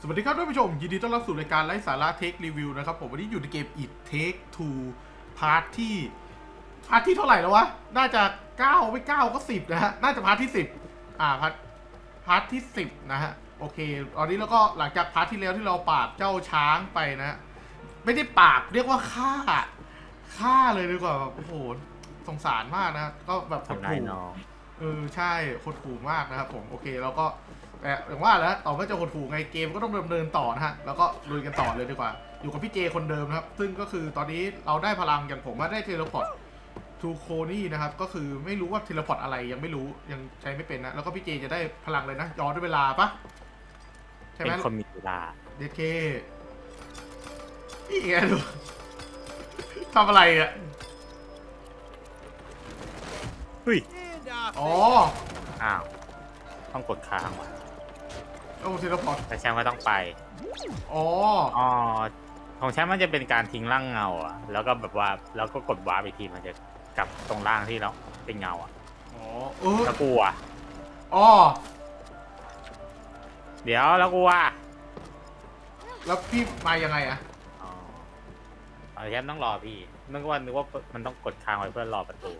สวัสดีครับท่านผู้ชม ยินดีต้อนรับสู่รายการไร้สาระเทครีวิวนะครับผมวันนี้อยู่ในเกม It Take Two พาร์ทที่พาร์ทที่เท่าไหร่แล้ววะ น่าจะ 9 ไม่ 9 ก็ 10 นะฮะ น่าจะพาร์ทที่ 10 อ่าพาร์ทพาร์ทที่ 10 นะฮะ โอเค ตอนนี้แล้วก็หลังจากพาร์ทที่แล้วที่เราปราบเจ้าช้างไปนะฮะไม่ได้ปราบเรียกว่าฆ่าฆ่าเลยดีกว่าแบบโอ้โหสงสารมากนะ ก็แบบหดทำนายหู่น้องเออใช่โคตรถูกมากนะครับผมโอเคแล้วก็ แต่อย่างว่าแล้วต่อเมื่อจะโคตรถูกไงเกมก็ต้องดำเนินต่อนะฮะ แล้วก็ลุยกันต่อเลยดีกว่า อยู่กับพี่เจคนเดิมนะครับ ซึ่งก็คือตอนนี้เราได้พลังอย่างผมว่าได้เทเลพอร์ตทูโคนี่นะครับ ก็คือไม่รู้ว่าเทเลพอร์ตอะไรยังไม่รู้ยังใช้ไม่เป็นนะ แล้วก็พี่เจจะได้พลังเลยนะ ย้อนด้วยเวลาปะใช่ไหเป็มนคนมีเวลาเดเคนี่ไงดูทำอะไรอะเฮ้ย And off อ๋อ they อ้าว ต้องกดค้างว่ะ โอ้เทเลพอร์ตแต่แชมป์ก็ต้องไป อ๋ออ๋อ ของแชมป์มันจะเป็นการทิ้งร่างเงาอะแล้วก็แบบว่าแล้วก็กดวาร์ปอีกทีมันจะกลับตรงร่างที่เราเป็นเงาอะอ๋อเออแล้วกูอะอ๋อเดี๋ยวแล้วกูอะแล้วพี่มายังไงอะอ๋อเอาแชมป์ต้องรอพี่นึกว่านึกว่ามันต้องกดค้างไว้เพื่อรอประตู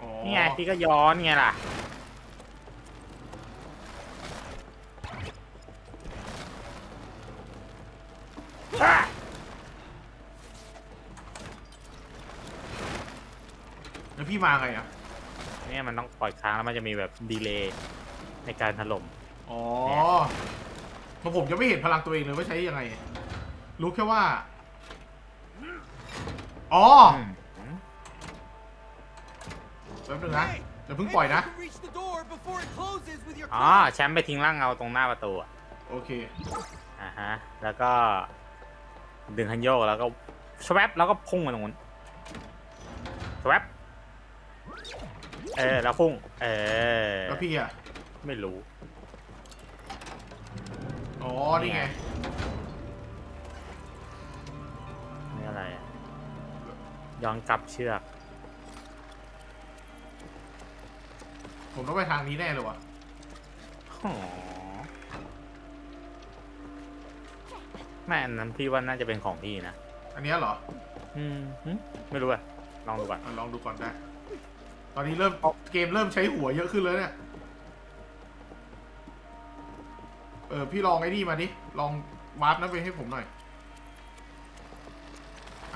อ๋อนี่ไงพี่ก็ย้อนไงล่ะ แล้วพี่มาไงอะเนี่ยมันต้องปล่อยค้างแล้วมันจะมีแบบดีเลย์ในการถล่ม อ๋อเนี่ยเพราะผมจะไม่เห็นพลังตัวเองเลยว่าใช้ยังไง รู้แค่ว่า อ๋ออืมแป๊บนึงนะ Hey, อย่าเพิ่ง maybe ปล่อยนะ you can reach the door before it closes with your อ๋อ claw. แชมป์ไปทิ้งร่างเงาตรงหน้าประตูอะโอเค อ่าฮะ แล้วก็ ดึงคันโยกแล้วก็สวปแล้วก็พุ่งมาตรงนู้นสวปเออแล้วพุ่ง เออแล้วพี่อะไม่รู้ อ๋อ นี่ไง นี่อะไรอะย้อนกลับเชือก ผมต้องไปทางนี้แน่เลยวะอ๋อ แม่อันนั้นพี่ว่าน่าจะเป็นของพี่นะ อันเนี้ยเหรออืมหึไม่รู้อะลองดูก่อน อะลองดูก่อนได้ ตอนนี้เริ่มเกมเริ่มใช้หัวเยอะขึ้นแล้วเนี่ย เออพี่ลองไอ้นี่มาดิ ลองวาร์ปนั้นไปให้ผมหน่อย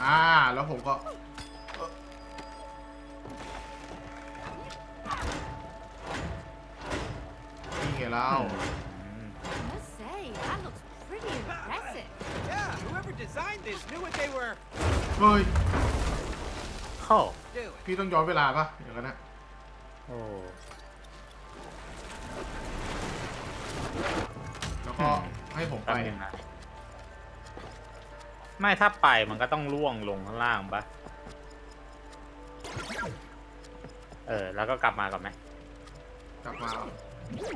อ่า แล้วผมก็เอ่อนี่ไงเล่า อืม I must say, that looks pretty impressive. Yeah, whoever designed this knew what they were เฮ้ย เข้า doing. พี่ต้องย้อนเวลาปะอย่างนั้นนะโอ้ แล้วก็ให้ผมไป แป๊บนึงนะไม่ถ้าไปมันก็ต้องล่วงลงข้างล่างปะเออ แล้วก็กลับมาก่อนไหมกลับมา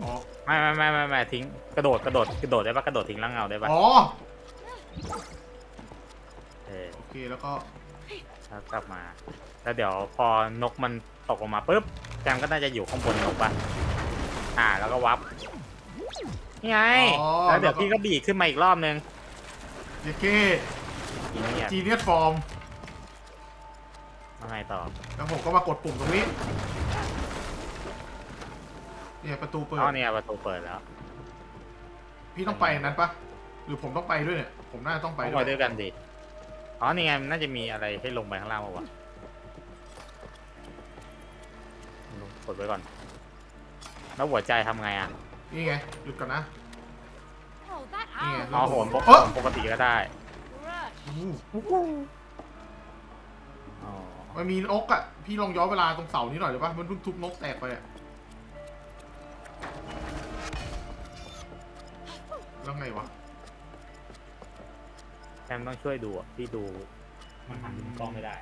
อ๋อ ไม่ไม่ไม่ไม่ไม่ทิ้งกระโดดกระโดดกระโดดได้ปะกระโดดทิ้งร่างเงาได้ปะอ๋อ เออโอเคแล้วก็แล้วกลับมา แล้วเดี๋ยวพอนกมันตกลงมาปุ๊บแจมก็น่าจะอยู่ข้างบนนกปะอ่า แล้วก็วับนี่ไงอ๋อแล้วเดี๋ยวแล้วก็พี่ก็บีดขึ้นมาอีกรอบนึงเยเคอีเนี่ยจีเนียสฟอร์มแล้วไงต่อแล้วผมก็มากดปุ่มตรงนี้เนี่ยประตูเปิดอ๋อเนี่ยประตูเปิดแล้ว พี่ต้องไปอันนั้นปะหรือผมต้องไปด้วยเนี่ย ผมน่าจะต้องไปไปด้วยด้วยกันดิ อ๋อนี่ไงมันน่าจะมีอะไรให้ลงไปข้างล่างป่าวะลงกดไว้ก่อน แล้วหัวใจทำไงอะ นี่ไงหยุดก่อนนะ Oh, that Yeah, owl อ๋อแล้วโหนปกเอ้อ ปกติก็ได้ crush. อู้อ๋อมันมีนกอะ พี่ลองย้อนเวลาตรงเสานี้หน่อยได้ปะมันเพิ่งทุบนกแตกไปอะแล้วไงวะ แซมต้องช่วยดูอะพี่ดูมันหันกล้องไม่ได้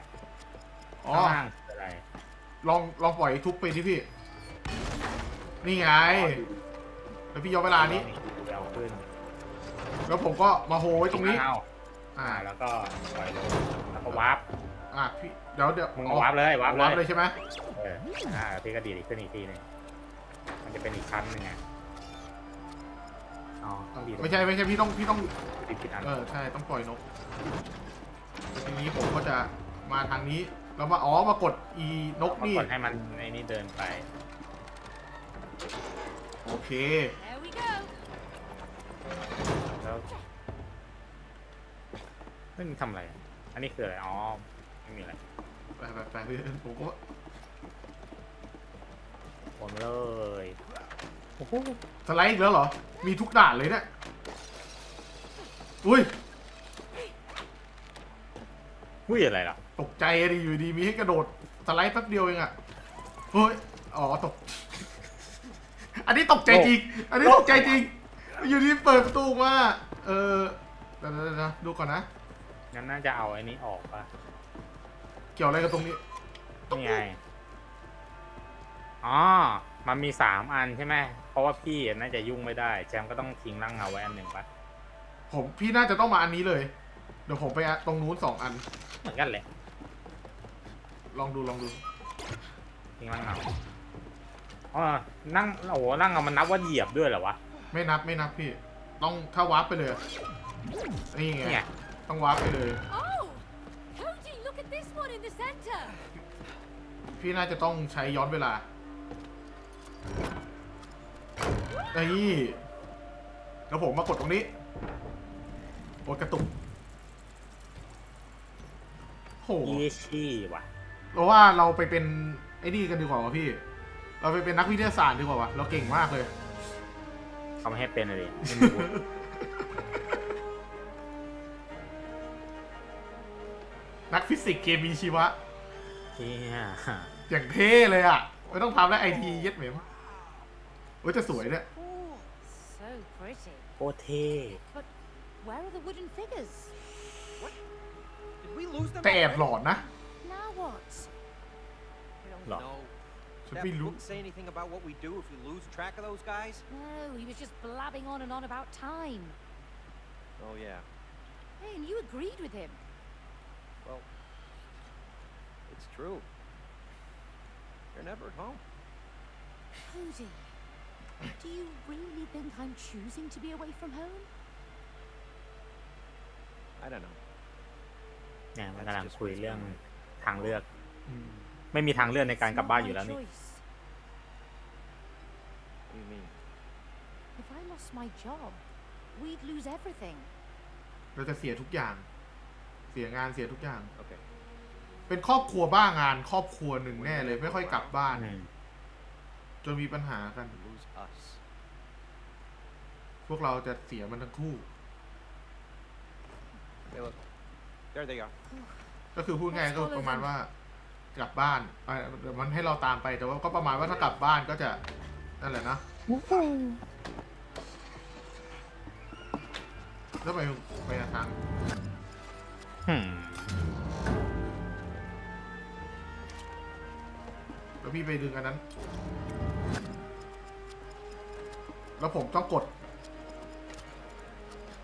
อ๋อข้างล่างคืออะไรลองลองปล่อยทุบไปที่พี่ นี่ไง แล้วพี่ย้อนเวลานี้ เดี๋ยวขึ้นแล้วผมก็มาโฮไว้ตรงนี้ อ้าวอ่าอ่าแล้วก็ปล่อยลงแล้วก็วาร์ปอะพี่เดี๋ยวเดี๋ยวมึงอ๋อวาร์ปเลยวาร์ปวาร์ปเลเลยยใช่ไหมเอออ่าพี่ก็ดีดขึ้นอีกทีหนึงมันจะเป็นอีกชั้นหนึ่งไง อ๋อไม่ใช่ไม่ใช่พี่ต้องพี่ต้องผิดผิดอันเออใช่ต้องปล่อยนกทีนี้ผมก็จะมาทางนี้แล้วมาอ๋อมากดอีนกมานี่ กดให้มันในนี้เดินไป โอเค There we go. แล้วนี่มันทำอะไรอะอันนี้คืออะไร อ๋อ ไม่มีอะไรไปไปไปพี่ผมก็วนเลยโอ้โหสไลด์อีกแล้วเหรอ มีทุกด่านเลยเนี่ยอุ้ย หุ้ยอะไรล่ะ ตกใจอะดิอยู่ดีมีให้กระโดดสไลด์แป๊บเดียวเองอะเฮ้ย อ๋อตก อันนี้ตกใจจริง อันนี้ตกใจจริง อยู่ดีเปิดประตูมา เออเดี๋ยวๆๆนะดูก่อนนะ งั้นน่าจะเอาไอ้นี้ออกป่ะเกี่ยวอะไรกับตรงนี้ นี่ไง อ๋อ มันมีสามอันใช่ไหมเพราะว่าพี่น่าจะยุ่งไม่ได้แจมก็ต้องทิ้งร่างเงาไว้อันหนึ่งป่ะผมพี่น่าจะต้องมาอันนี้เลย เดี๋ยวผมไปตรงนู้นสองอัน เหมือนกันแหละ ลองดูลองดู ทิ้งร่างเงาอ๋อนั่งโอ้โหร่างเงามันนับว่าเหยียบด้วยเหรอวะ ไม่นับไม่นับพี่ ต้องถ้าวาร์ปไปเลย นี่ไงนี่ไงต้องวาร์ปไปเลย Oh! Cody, look at this one in the center. พี่น่าจะต้องใช้ย้อนเวลา นี่แล้วผมมากดตรงนี้กดกระตุกโหอีชี่ว่ะเราว่าเราไปเป็นไอ้นี่กันดีกว่าวะพี่ เราไปเป็นนักวิทยาศาสตร์ดีกว่าวะเราเก่งมากเลยเขาไม่ให้เป็นเลยไม่รู้นักฟิสิกส์เคมีชีวะเฮียอย่างเท่เลยอะ ไม่ต้องทำแล้วไอทีเย็ดเหมม โอ้ยจะสวยเนี่ย So pretty. โคตรเท่ But where are the wooden figures? Did we lose them? แต่แอบหล already? อนนะ Now what? I don't Look. know. ฉัน That ไม่รู้ book say anything about what we do if we lose track of those guys? No, he was just blabbing on and on about time. Oh yeah. Hey, and you agreed with him. Well, it's true. You're never at home. Cody, do you really think I'm choosing to be away from home? I don't know. เนี่ยมันกำลังคุยเรื่องทางเลือกอืมไม่มีทางเลือกในการ It's กลับ not บ้าน my อยู่แล้วนี่ choice. What do you mean? If I lost my job, we'd lose everything. เราจะเสียทุกอย่าง เสียงานเสียทุกอย่าง Okay. เป็นครอบครัวบ้างาน ครอบครัวหนึ่งแน่เลย ไม่ค่อยกลับบ้าน อืมจนมีปัญหากัน Lose us. พวกเราจะเสียมันทั้งคู่ Hey, look. There they are. ก็คือพูดง่ายก็ประมาณว่ากลับบ้านเอ่อเดี๋ยวมันให้เราตามไปแต่ว่าก็ประมาณว่าถ้ากลับบ้านก็จะนั่นแหละนะแล้วไปไปทางอืมแล้วพี่ไปดึงอันนั้น แล้วผมต้องกด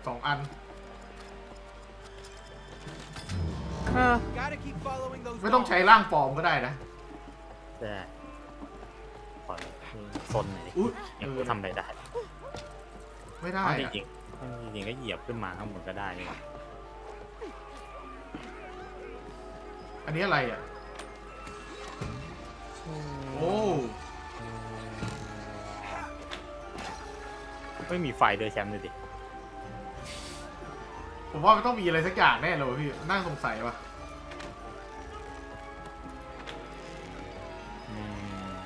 สองอัน Gotta keep following those ไม่ต้อง dogs. ใช้ร่างปลอมก็ได้นะ แต่ขอซนหน่อยดิอุ๊ยยังเอกูอทำอะไรได้ไม่ได้เอาจอะริงๆจริงๆก็เหยียบขึ้นมาข้างบนก็ได้นี่หว่าอันนี้อะไรอะ โอ้ ไม่มีไฟเดอแชมป์เลยดิ ผมว่ามันต้องมีอะไรสักอย่างแน่เลยว่ะพี่น่าสงสัยว่ะอืม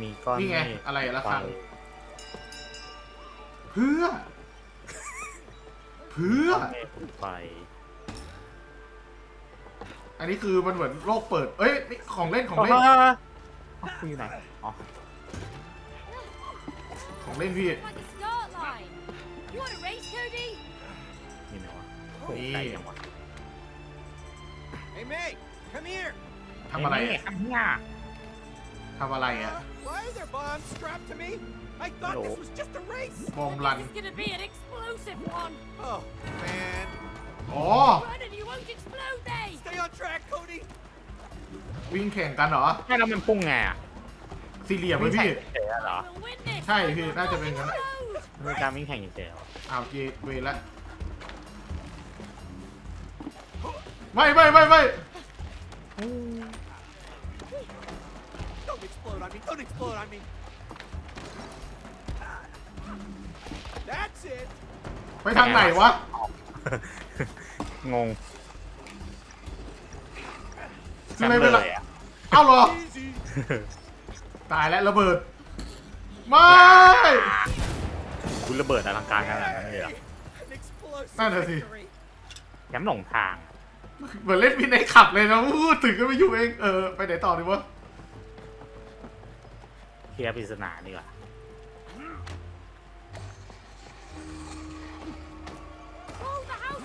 มีก้อนนี่ไง เมฆอะไรอะระไฟฆังเพื่อ เพื่อก้อนเมฆไฟ อันนี้คือมันเหมือนโลกเปิด เอ้ยนี่ของเล่นของเล่นเอ้าคุณอยู่ไหน อ๋อ ของเล่นพี่ Like a start line. You want a race, Cody? นี่ไหนวะ นี่ ไกลจังวะ Hey May, come here. ทำอะไร นี่ อะ ทำเนี่ย ทำอะไรอ่ะ Why are there bombs strapped to me? I thought this No. was just a race. บอมรัน This is gonna be an explosive one. Oh man. อ๋อ Run and you won't explode, they. Stay on track, Cody. วิ่งแข่งกันเหรอ ไม่แล้วมันพุ่งไงอ่ะ สี่เหลี่ยมไหมพี่เฉยๆเหรอ We'll win this. Hey, and here, we'll that's a not big one. explode. มีการวิ่งแข่งอีกแล้วอ้าวเจเวรแล้วไม่ไม่ไม่ไม่ Don't explode on me. Don't explode on me. That's it. ไปทางไหนวะ งงคืออะไรไปละเลยอะ เอ้าเหรอ Easy. ตายแล้วระเบิด ไม่คุณระเบิดอลังการขนาดนั้นเลยเหรอ An explosive นั่นน่ะสิ victory. แชมป์หลงทาง เหมือนเล่นวินในขับเลยนะพูดถึงก็ไม่อยู่เอง เออ ไปไหนต่อดีวะเคลียร์ปริศนาดีกว่า Oh, the house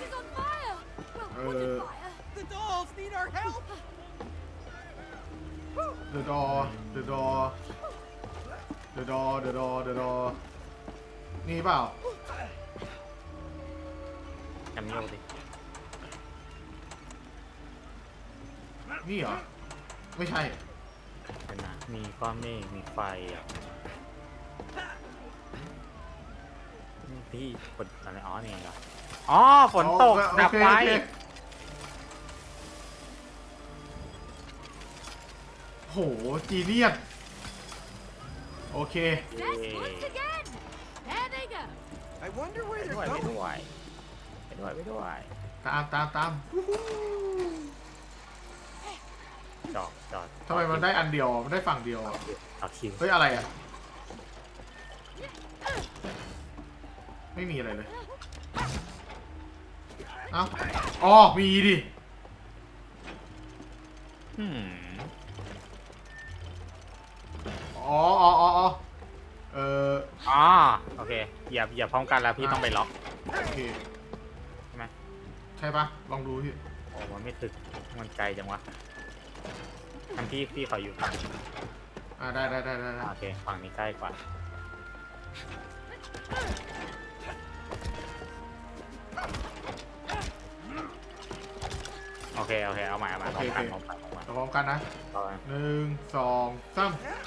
The dolls need our help. the door the door the door the door the door นี่เปล่าแชมป์โยกดินี่เหรอ ไม่ใช่เป็นนะมีก้อนเมฆมีไฟอะนี่พี่ฝนอะไรอ๋อนี่เหรออ๋อฝนตกโอเคดับไฟโอเค หจีเนียสโอเค Yes, once again! There they go! I wonder where ไป they're ด้วยไป going. ด้วยไปด้วยไปด้วยตามตามตามวู้ฮู้จอดจอดทำไมมันได้อันเดียวมันได้ฝั่งเดียวอะเอาคิวเฮ้ย อะไรอะ ไม่มีอะไรเลย เอ้าอ๋อมีดิ อืม อ๋ออ๋ออ๋ออ๋อเอออ๋อโอเคอย่าอย่าพร้อมกันแล้วพี่ต้องไปล็อกโอเคใช่ไหมใช่ปะลองดูพี่โอ้มันไม่ถึกมันไกลจังวะทางพี่พี่ขออยู่ฝั่งอ่าได้ได้ได้ได้ได้โอเคฝั่งนี้ใกล้กว่าโอเคโอเคเอาใหม่เอาใหม่พร้อมกันพร้อมกันพร้อมกันเราพร้อมกันนะพร้อมกันหนึ่งสองสามโอเค Look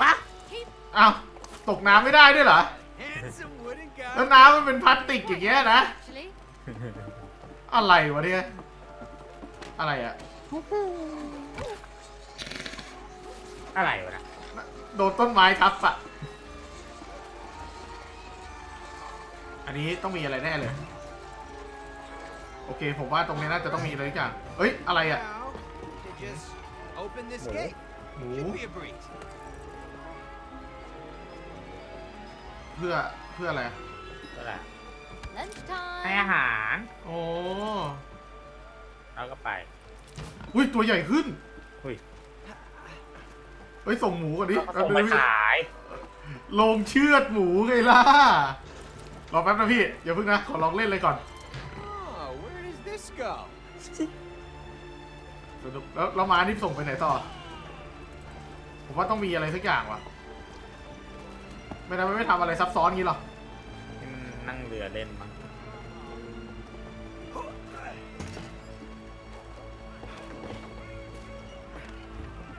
ปั๊บ Keep อ้าวตกน้ำไม่ได้ด้วยเหรอ at handsome wooden แล้ว guy. น้ำมันเป็นพลาสติกอย่างเงี้ยนะ actually. อะไรวะเนี่ย อะไรอะอะไรวะนะโดนต้นไม้ทับอะอันนี้ต้องมีอะไรแน่เลย โอเค ผมว่าตรงนี้น่าจะต้องมีอะไรสักอย่างเอ้ย อะไรอะ Now, to just open this Whoa. gate. หมู Should be a breeze. เพื่อเพื่ออะไรก็แหละ Lunchtime! ให้อาหาร โอ้แล้วก็ไป อุ้ยตัวใหญ่ขึ้นอุ้ยเฮ้ยส่งหมูก่อนดิเอาส่งไปขาย ลงเชือดหมูไงล่ะ รอแป๊บนะพี่อย่าเพิ่งนะ ขอลองเล่นเลยก่อน Oh, where does this go? สนุกแล้วแล้วม้านี่ส่งไปไหนต่อ ผมว่าต้องมีอะไรสักอย่างว่ะ ไม่ได้ไม่ทำอะไรซับซ้อนงี้หรอกนี่มันนั่งเรือเล่นมั้ง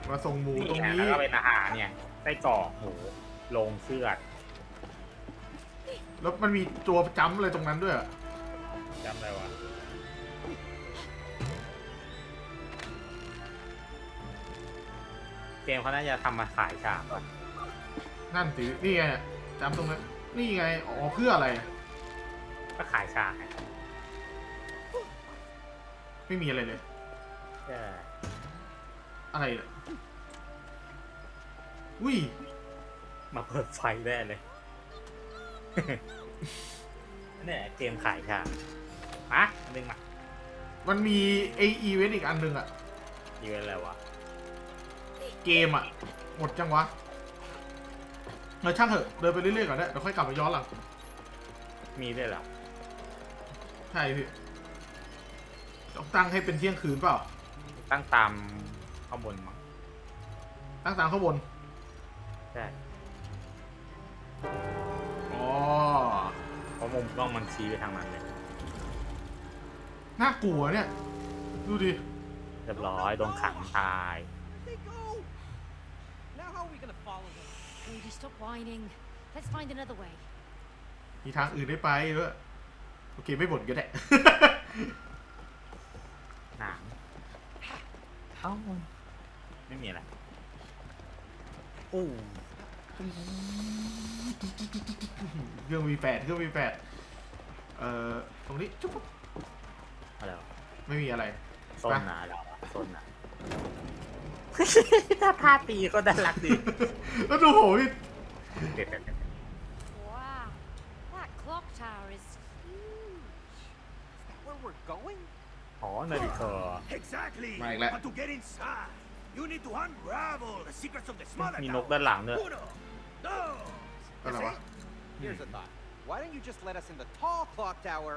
มาส่งหมูตรงไงนี้แล้วก็เป็นอาหารเนี่ยไส้กรอกหมูลงเชือดแล้วมันมีตัวจำอะไรตรงนั้นด้วยอะจำอะไรวะ เกมเขาน่าจะทำมาขายฉากก่อนนั่นสินี่ไงจำตรงนั้นนี่ไงอ๋อเพื่ออะไร ก็ขายฉากไงไม่มีอะไรเลยใช่อะไรเนี่ยอุ้ยมาเปิดไฟได้เลย เนี่ยเกมขายฉากมาอันนึงมามันมีไออีเวนต์อีกอันหนึ่งอะอยู่อะไรวะ เกมอะหมดจังวะเออช่างเถอะ เดินไปเรื่อยๆก่อนนะเดี๋ยวค่อยกลับมาย้อนหลัง มีด้วยเหรอใช่พี่ต้องตั้งให้เป็นเที่ยงคืนเปล่า ตั้งตามข้างบนมั้งตั้งตามข้างบน ใช่อ๋อ เพราะมุมกล้องมันชี้ไปทางนั้นเลยน่ากลัวเนี่ย ดูดิ เรียบร้อยโดนขังตาย Where'd they go? Now how are we gonna follow all of it. Cody, stop whining. Let's find another way. มีทางอื่นได้ไปด้วยโอเคไม่บ่นก็ได้ หนังเอ้าไม่มีอะไรโอ้เครื่องวีแปดเครื่องวีแปดเอ่อตรงนี้จุ๊บปุ๊บอะไรวะไม่มีอะไรโซนหนาแล้วอะโซนหนา ถ้าท่าตีก็น่ารักดี แล้วดูโหพี่ เด็ดเด็ดเด็ด Wow. That clock tower is huge. Where we're going? อ๋อนาฬิกา Exactly. Right, let- But to get inside, you need to unravel the secrets of the smaller มีนก tower. ด้านหลังด้วย Uno, dos. อะไรวะ Here's a thought. Why don't you just let us in the tall clock tower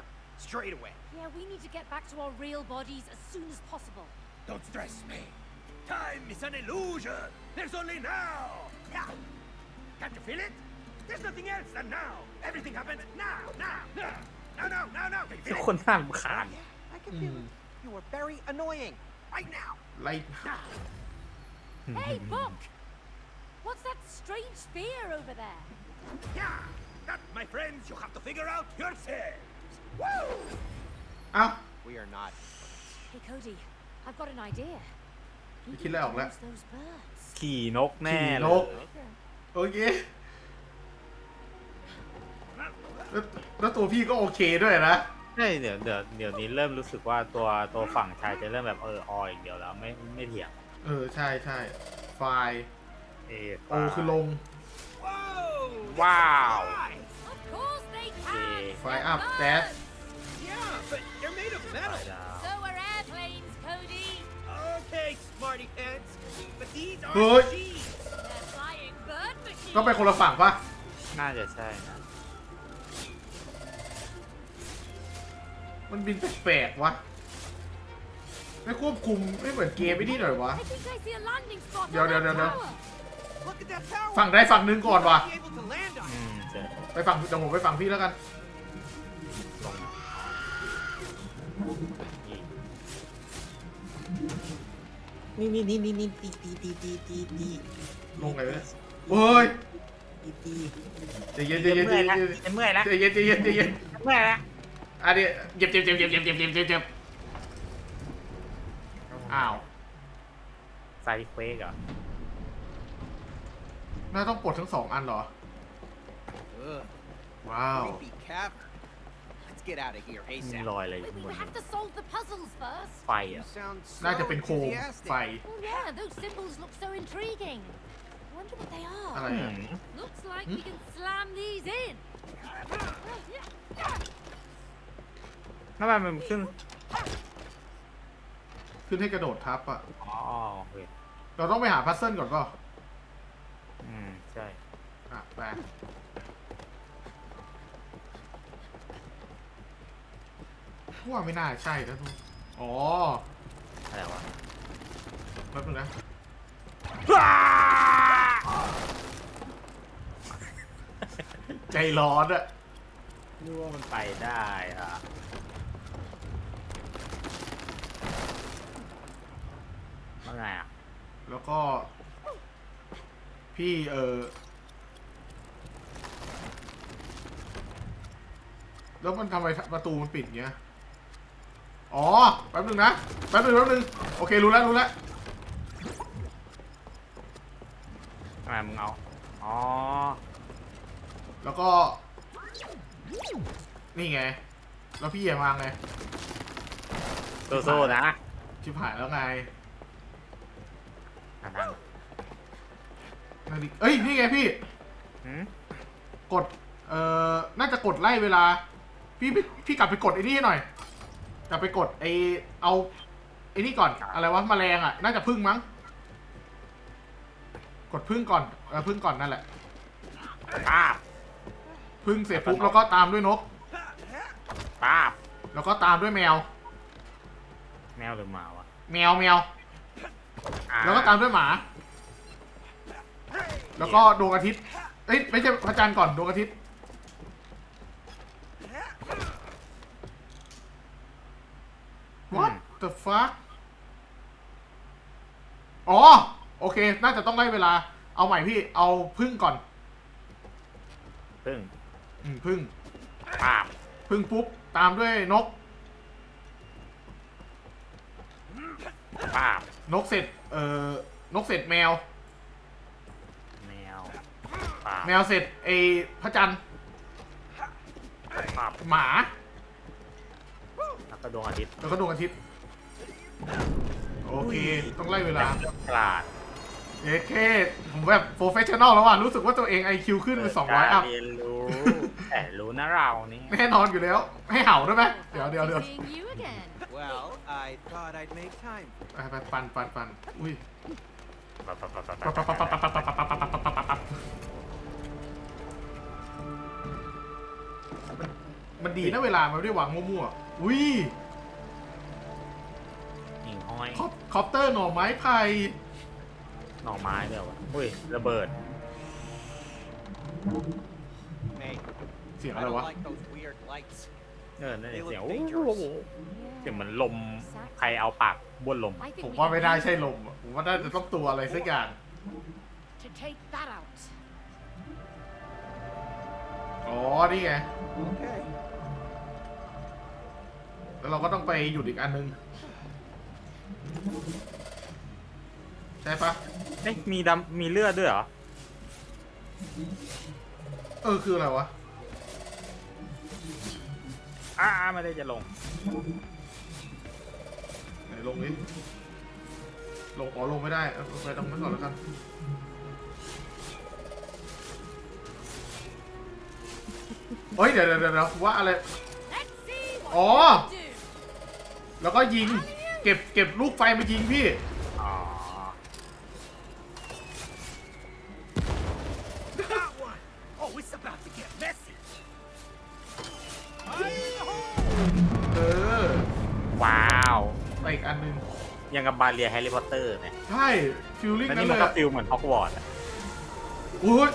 straight away? Yeah, we need to get back to our real bodies as soon as possible. Don't stress me. Time is an illusion. There's only now. Yeah. Can't you feel it? There's nothing else than now. Everything happens now, now, now. Now, now, now, now. Can you ทุก feel คน it? น่ารำคาญ I can feel it. You were very annoying. Right now. ไล่ Now. Hey, Buck! What's that strange spear over there? Yeah. That, my friends, you have to figure out yourselves. Woo! เอ้า We are not. Hey, Cody, I've got an idea. You We kill can it off, use those birds. ขี่นกแน่ขี่เลนยกโอเคแล้วแล้วตัวพี่ก็โอเคด้วยนะ ใช่เดี๋ยวเดี๋ยวเดี๋ยวนี้เริ่มรู้สึกว่าตัวตัวฝั่งชายจะเริ่มแบบเออออย่างเดียวแล้วไม่ไม่เถียงเออ ใช่ใช่ไฟล์เอโอคือลง Whoa! Wow. Right. Of course they can! Okay. Fire They're up, Dad. birds. Yeah, but they're made of ไป metal. ด smarty pants. But these are Good. machines. They're flying bird machines. ก็ไปคนละฝั่งปะน่าจะใช่นะมันบินแปลกๆวะ ไม่ควบคุมไม่เหมือนเกมไอ้นี่หน่อยวะ I think I see a landing spot Yo, on yo, that yo, yo. tower. Look at that tower. ฝั่งใดฝั่งหนึ่งก่อนวะ Be able to land on อื it. มเจอไปฝั่งเดี๋ยวผมไปฝั่งพี่แล้วกัน นี่นี่นี่นี่นี่ตีตีตีตีตีตีลงไงวะโอ้ยตีตีใจเย็นใจเย็นใจเยเย็ละเมื่อยละใจเย็นใจเย็นใจเย็นเมื่อยละอันนี้เจ็บเจ็บเจ็บเจ็บเจ็บเจ็บเจ็บเจ็บเจ็บอ้าวไซเควกเหรอน่าต้องปลดทั้งสองอันเหรอว้าว Let's get out of here มี ASAP. รอยอะไรอยู่ But ข้างบ we น have to solve the puzzles first. ไฟ You อะ sound so น่าจะเป็นโคม enthusiastic. ไฟ Oh yeah, those symbols look so intriguing. I wonder what they อะไร are. อือะม Looks like we can slam these in. ทำไมมันขึ้น ขึ้นให้กระโดดทับอะ อ๋อโอเคเราต้องไปหาพัซเซิลก่อนเปล่าอืม ใช่ อะไป ว่าไม่น่าใช่นะทุกอ๋ออะไรวะแป๊บนึงนะใจร้อนอะรู้ว่ามันไปได้อะว่าไงอะแล้วก็ พี่เออแล้วมันทำไมประตูมันปิดเงี้ย อ๋อ แป๊บนึงนะ แป๊บนึงแป๊บนึง โอเค รู้แล้ว รู้แล้วทำไมมึงเอา อ๋อ แล้วก็ นี่ไง แล้วพี่อย่ามาไง สู้ๆนะชิบหายแล้วไงอะนั่งนั่นดิเอ้ย นี่ไงพี่ หืมกด เอ่อ น่าจะกดไล่เวลา พี่พี่พี่กลับไปกดไอ้นี่ให้หน่อย กลับไปกดไอ้เอาไอ้นี่ก่อนอะไรวะแมลงอะ น่าจะพึ่งมั้ง กดพึ่งก่อนเออพึ่งก่อนนั่นแหละป้าบพึ่งเสร็จปุ๊บแล้วก็ตามด้วยนก ป้าบแล้วก็ตามด้วยแมว แมวหรือหมาวะแมวแมว อ่แล้วก็ตามด้วยหมา แล้วก็ดวงอาทิตย์ เอ้ยไม่ใช่พระจันทร์ก่อนดวงอาทิตย์ What the fuck อ๋อ โอเค น่าจะต้องไล่เวลาเอาเอาใหม่พี่ เอาพึ่งก่อน พึ่งอืมพึ่งปาบพึ่งปุ๊บ ตามด้วยนกปาบนกเสร็จ เอ่อ นกเสร็จแมว แมวปาบแมวเสร็จไอ้พระจันทร์ ปาบหมา แล้วก็ดวงอาทิตย์แล้วก็ดวงอาทิตย์ โอเค ต้องไล่เวลาฉลาดเย้เคผมแบบโปรเฟชชั่นอลแล้วว่ะรู้สึกว่าตัวเอง IQ ขึ้นเป็น200อัพเรียนรู้แต่รู้นะเรานี่แน่นอนอยู่แล้ว ให้เห่าด้วยไหมเดี๋ยวเดี๋ยวเดี๋ยว Seeing you again. Well, I thought I'd make time. ไปไปปันปันปันอุ้ยปั๊บปั๊บปั๊บปั๊บปั๊บปั๊บปั๊บปั๊บปั๊บปั๊บปั๊บปั๊บปั๊บปั๊บปั๊บมันมันดีนะเวลามันไม่ได้วางมั่วๆอุ้ยหิ่งห้ อยคอปคอปเตอร์หน่อไม้ไผ่หน่อไม้เดียวอะอุ้ยระเบิด Hey, เสียง I อะไร don't วะ like those weird lights. เออนั่น They เสียง look โอ้ dangerous. โหเสียงเหมือนลมใครเอาปากบ้วนลม I think ผม we ว่า can ไม่ได้ use ใช่ it ลมอะผมว่าน่าจะต้องตัวอะไรสักอย่าง To take that out. อ๋อ นี่ไง Okay. แล้วเราก็ต้องไปหยุดอีกอันนึง ใช่ปะเอ๊ะมีดำมีเลือดด้วยเหรอ เออคืออะไรวะอ้าไม่ได้จะลง ไหนลงนี้ลงอ๋อลงไม่ได้เอาไปตรงนั้นก่อนแล้วกันเฮ้ยเดี๋ยวเดี๋ยวเดี๋ยวว่าอะไร Let's see what Oh. you do. แล้วก็ยิง เก็บเก็บลูกไฟมายิงพี่อ๋อ That one! Oh, it's about to get messy. เออว้าวไปอีกอันนึงยังกับบาเรียแฮร์รี่พอตเตอร์เนี่ยใช่ฟิลลิ่งแล้วนั้นี่นเลมันยก็อะฟิลเหมือนฮอกวอตส์อะอุ้ย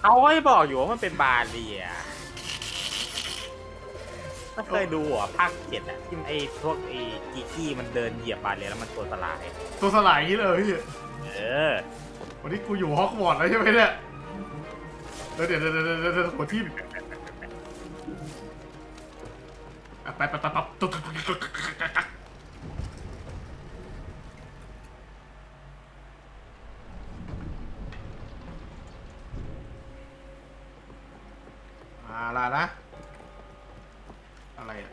เขาให้บอกอยู่ว่ามันเป็นบาเรีย ไม่เคยดูเหรอะภาคเจ็ดอะที่ไอ้พวกไอ้กีกี้มันเดินเหยียบบาเรียแล้วมันตัวสลาย ตัวสลายอย่างนี้เลยพี่เออ วันนี้กูอยู่ฮอกวอตส์แล้วใช่ไหมเนี่ยเดี๋ยวเดี๋ยวเดี๋ยวเดี๋ยวเดี๋ยวเดี๋ยวหัวทิ่มอะไปไปไปไปตุ๊กตุ๊กตุ๊กตุ๊กตุ๊กอ่าล่ะนะ อะไรอะ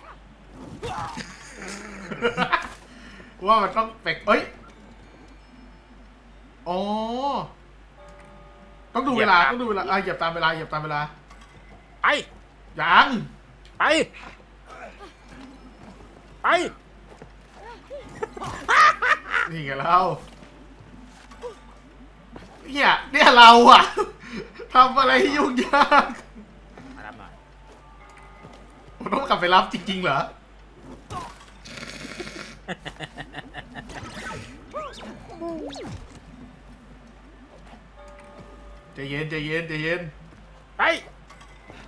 ว่ามันต้องเป็กเอ้ยอ๋อต้องดูเวลา ต้องดูเวลาอะเหยียบตามเวลาเหยียบตามเวลาไป ยังไป ไป นี่ไงเราเนี่ยเนี่ยเราอะทำอะไรให้ยุ่งยาก ต้องกลับไปรับจริงๆเหรอ ใจเย็นใจเย็นใจเย็น ไป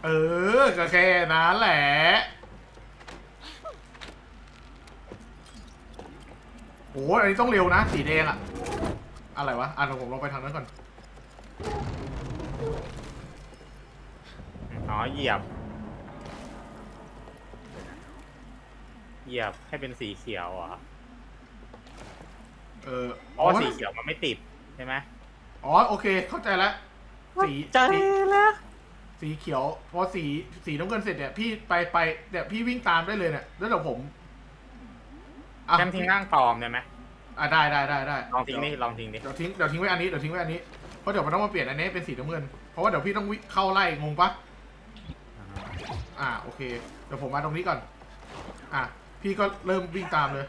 เออ ก็แค่นั้นแหละ โอ้อันนี้ต้องเร็วนะ สีแดงอะอะไรวะ อะเดี๋ยวผมลองไปทางนั้นก่อน อ๋อเหยียบ เหยียบให้เป็นสีเขียวเหรอเออเพราะว่าสีเขียวมันไม่ติดใช่ไหมอ๋อ โอเค เข้าใจแล้วสีใจสีแล้วสีเขียว พอสีสีน้ำเงินเสร็จเนี่ยพี่ไปไปเนี่ยพี่วิ่งตามได้เลยเนี่ยแล้วเดี๋ยวผมอะแคมทิ้งร่างปลอมได้ไหมอะได้ได้ได้ได้ลองทิ้งดิลองทิ้งดิเดี๋ยวทิ้งเดี๋ยวทิ้งไว้อันนี้เดี๋ยวทิ้งไว้อันนี้เพราะเดี๋ยวมันต้องมาเปลี่ยนอันนี้เป็นสีน้ำเงินเพราะว่าเดี๋ยวพี่ต้องวิ่งเข้าไล่งงปะอ่าโอเคเดี๋ยวผมมาตรงนี้ก่อน อะ พี่ก็เริ่มวิ่งตามเลย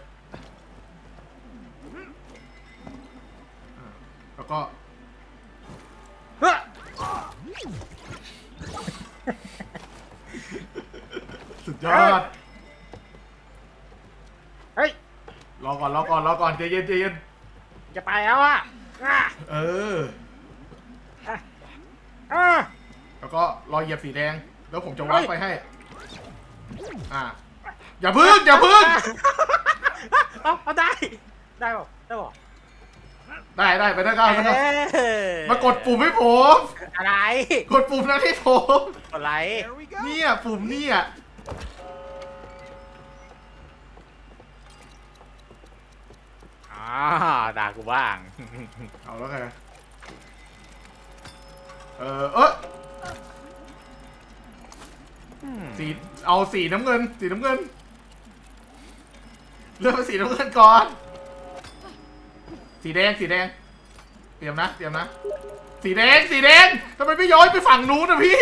อะแล้วก็เฮ้ยสุดยอด เฮ้ย รอก่อนรอก่อนรอก่อนใจเย็นใจเย็นจะไปแล้วอะอะเออ อะ แล้วก็รอเหยียบสีแดง แล้วผมจะวาร์ปไปให้ อ่า อย่าพึ่งอย่าพึ่งเอาเอาได้ ได้ป่ะได้ป่ะได้ได้ไปได้เก้าได้เก้าเอ้ยมากดปุ่มให้ผมอะไรกดปุ่มนั้นให้ผมอะไร There we go. เนี่ยปุ่มเนี่ยอ่าด่ากูบ้าง เอาแล้วไงเออเออสีเอาสีน้ำเงิน สีน้ำเงิน เลือกเป็นสีน้ำเงินก่อน สีแดงสีแดง เตรียมนะเตรียมนะ สีแดงสีแดงทำไมไม่ย้อนไปฝั่งนู้นนะพี่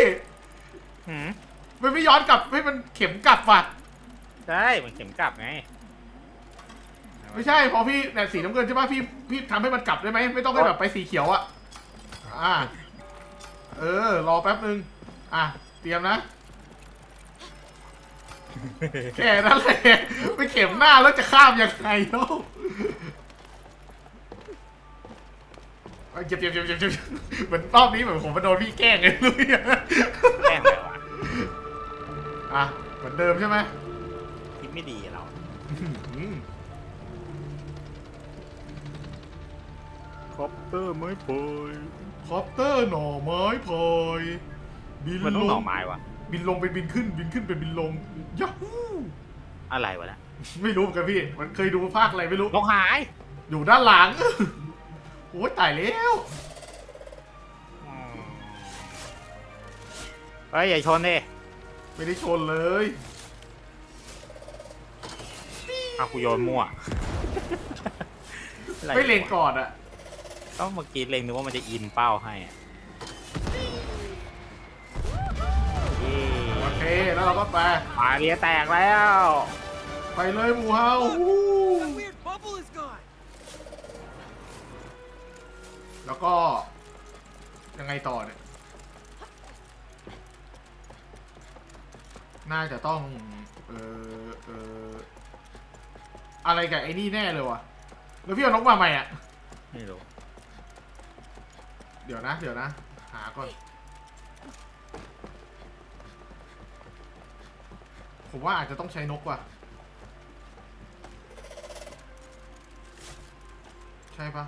หืมไม่ไม่ย้อนกลับให้มันเข็มกลับว่ะ ได้มันเข็มกลับไงไม่ใช่พอพี่เนี่ยสีน้ำเงินใช่ป่ะพี่พี่ทำให้มันกลับได้ไหมไม่ต้องให้แบบไปสีเขียวอะอ่าเออ รอแป๊บนึง อะ เตรียมนะ แค่นั้นแหละไปเข็มหน้าแล้วจะข้ามยังไงเนาะเจ็บเจ็บเจ็บเจ็บเจ็บเหมือนรอบนี้เหมือนผมมาโดนพี่แกล้งเลยลุยแกล้งเลยวะอะเหมือนเดิมใช่ไหมคิดไม่ดีเราอืมคอปเตอร์ไม่ปอยคอปเตอร์หน่อไม้พลอยบินมันลต้องงหน่อไม้วะ บินลงเป็นบินขึ้น บินขึ้นเป็นบินลงยาฮูอะไรวะเนี่ยไม่รู้เหมือนกันพี่ มันเคยดูภาคอะไรไม่รู้ นกหาย อยู่ด้านหลัง โอ้ยตายแล้วอืมเฮ้ย อย่าชนดิไม่ได้ชนเลยเอากูโยนมั่วอะรไม่เล็งวะก่อนอะก็เมื่อกี้เล็งนึกว่ามันจะอินเป้าให้อะ เคแล้วเราก็ไปปลาเรียแตกแล้ว ไปเลยหมูเฮาฮู้ That weird bubble is gone. แล้วก็ ยังไงต่อเนี่ย น่าจะต้อง เออเอออะไรกับไอ้นี่แน่เลยวะแล้วพี่เอานกมาใหม่อะ ไม่รู้ เดี๋ยวนะ เดี๋ยวนะ หาก่อน ผมว่าอาจจะต้องใช้นกว่ะ ใช่ปะ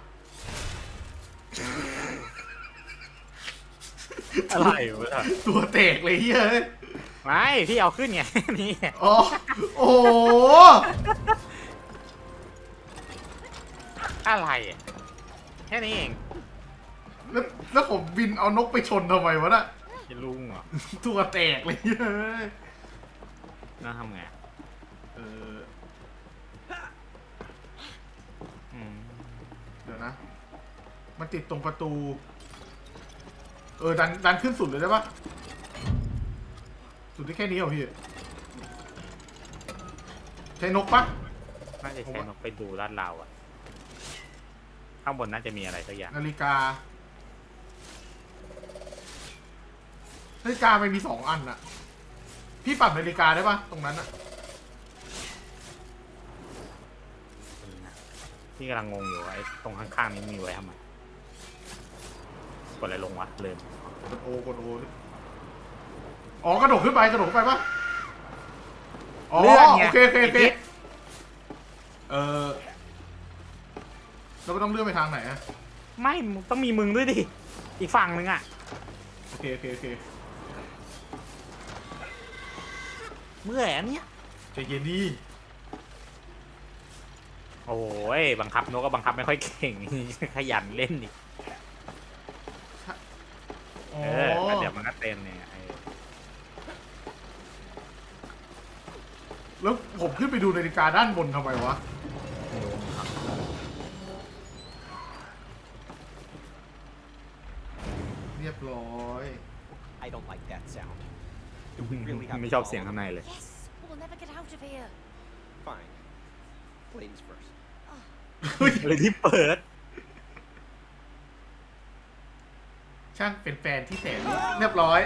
อะไรวะตัวแตกเลยเฮ้ยไม่พี่เอาขึ้นไง นี่อ๋อโอ้โหอะไรอะแค่นี้เองแล้วแล้วผมบินเอานกไปชนทำไมวะน่ะจะลุงเหรอ ตัวแตกเลยเฮ้ย น่าทำไงเอออืมเดี๋ยวนะ มันติดตรงประตู เออ ดัน ดันขึ้นสุดเลยได้ปะสุดได้แค่นี้เหรอพี่ ใช้นกปะ น่าจะใช้นกไปดูลาดเราอะข้างบนน่าจะมีอะไรสักอย่าง นาฬิกา นาฬิกามันมีสองอันอะ พี่ปรับนาฬิกาได้ปะตรงนั้นอะพี่กำลังงงอยู่ว่าไอ้ตรงข้างๆนี้มีไว้ทำไมกดอะไรลงวะลืมกดโอกดโออ๋อกระโดดขึ้นไปกระโดดขึ้นไปปะอ๋อเลื่อนไงโอเคโอเคโอเคอีกนิด เออเราไม่ต้องเลื่อนไปทางไหนอะไม่มึงต้องมีมึงด้วยดิ อีกฝั่งนึงอะโอเคโอเคโอเค เมื่อยอันเนี้ยใจเย็นดีโอ้ยบังคับนกก็บังคับไม่ค่อยเก่ง ขยันเล่นดิอ๋อเออก็เดี๋ยวมันก็เต็มเนี่ยเออแล้วผมขึ้นไปดูนาฬิกาด้านบนทำไมวะ เรียบร้อย I don't like that sound. Do we really have ไม่ to ชอบ follow เสียงข้างในเลย Yes, we'll never get out of here. Fine. Ladies first. เลยที่เปิด ช่างเป็นแฟนที่แสนเรียบร้อย